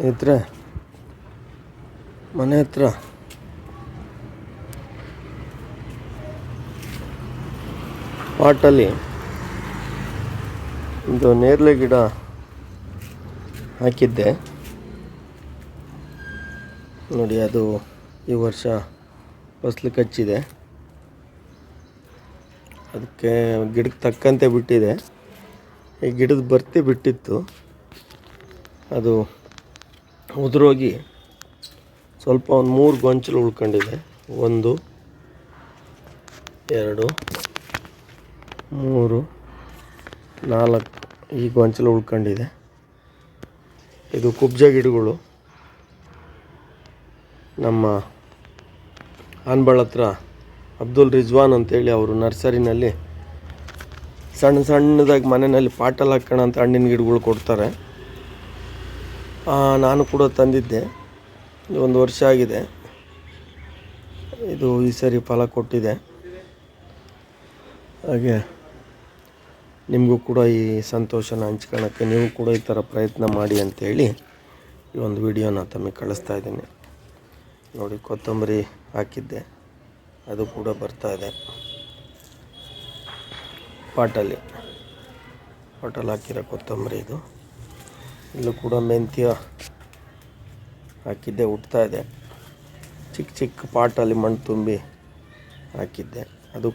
ಸ್ನೇಹಿತರೆ, ಮನೆ ಹತ್ರ ಪಾಟಲ್ಲಿ ಒಂದು ನೇರಳೆ ಗಿಡ ಹಾಕಿದ್ದೆ. ನೋಡಿ, ಅದು ಈ ವರ್ಷ ಫಸಲು ಕಚ್ಚಿದೆ. ಅದಕ್ಕೆ ಗಿಡಕ್ಕೆ ತಕ್ಕಂತೆ ಬಿಟ್ಟಿದೆ. ಈ ಗಿಡದ ಬರ್ತಿ ಬಿಟ್ಟಿತ್ತು. ಅದು ಉದುರೋಗಿ ಸ್ವಲ್ಪ ಒಂದು ಮೂರು ಗೊಂಚಲು ಉಳ್ಕೊಂಡಿದೆ. ಒಂದು, ಎರಡು, ಮೂರು, ನಾಲ್ಕು ಈ ಗೊಂಚಲು ಉಳ್ಕೊಂಡಿದೆ. ಇದು ಕುಬ್ಜ ಗಿಡಗಳು. ನಮ್ಮ ಆನ್ಬಾಳ್ ಹತ್ರ ಅಬ್ದುಲ್ ರಿಜ್ವಾನ್ ಅಂತೇಳಿ ಅವರು ನರ್ಸರಿನಲ್ಲಿ ಸಣ್ಣ ಸಣ್ಣದಾಗಿ ಮನೆಯಲ್ಲಿ ಪಾಟಲ್ಲಿ ಹಾಕೋಣ ಅಂತ ಹಣ್ಣಿನ ಗಿಡಗಳು ಕೊಡ್ತಾರೆ. ನಾನು ಕೂಡ ತಂದಿದ್ದೆ. ಒಂದು ವರ್ಷ ಆಗಿದೆ. ಇದು ಈ ಸರಿ ಫಲ ಕೊಟ್ಟಿದೆ. ಹಾಗೆ ನಿಮಗೂ ಕೂಡ ಈ ಸಂತೋಷನ ಹಂಚ್ಕೊಳ್ಳೋಕ್ಕೆ ನೀವು ಕೂಡ ಈ ಥರ ಪ್ರಯತ್ನ ಮಾಡಿ ಅಂತೇಳಿ ಈ ಒಂದು ವಿಡಿಯೋನ ತಮಗೆ ಕಳಿಸ್ತಾ ಇದ್ದೀನಿ. ನೋಡಿ, ಕೊತ್ತಂಬರಿ ಹಾಕಿದ್ದೆ. ಅದು ಕೂಡ ಬರ್ತಾ ಇದೆ. ಪಾಟಲ್ಲಿ. ಪಾಟಲ್ಲಿ ಹಾಕಿರೋ ಕೊತ್ತಂಬರಿ ಇದು. ಇಲ್ಲೂ ಕೂಡ ಮೆಂತ್ಯ ಹಾಕಿದ್ದೆ ಹುಟ್ತಾ ಇದೆ. ಚಿಕ್ಕ ಚಿಕ್ಕ ಪಾಟಲ್ಲಿ ಮಣ್ಣು ತುಂಬಿ ಹಾಕಿದ್ದೆ. ಅದು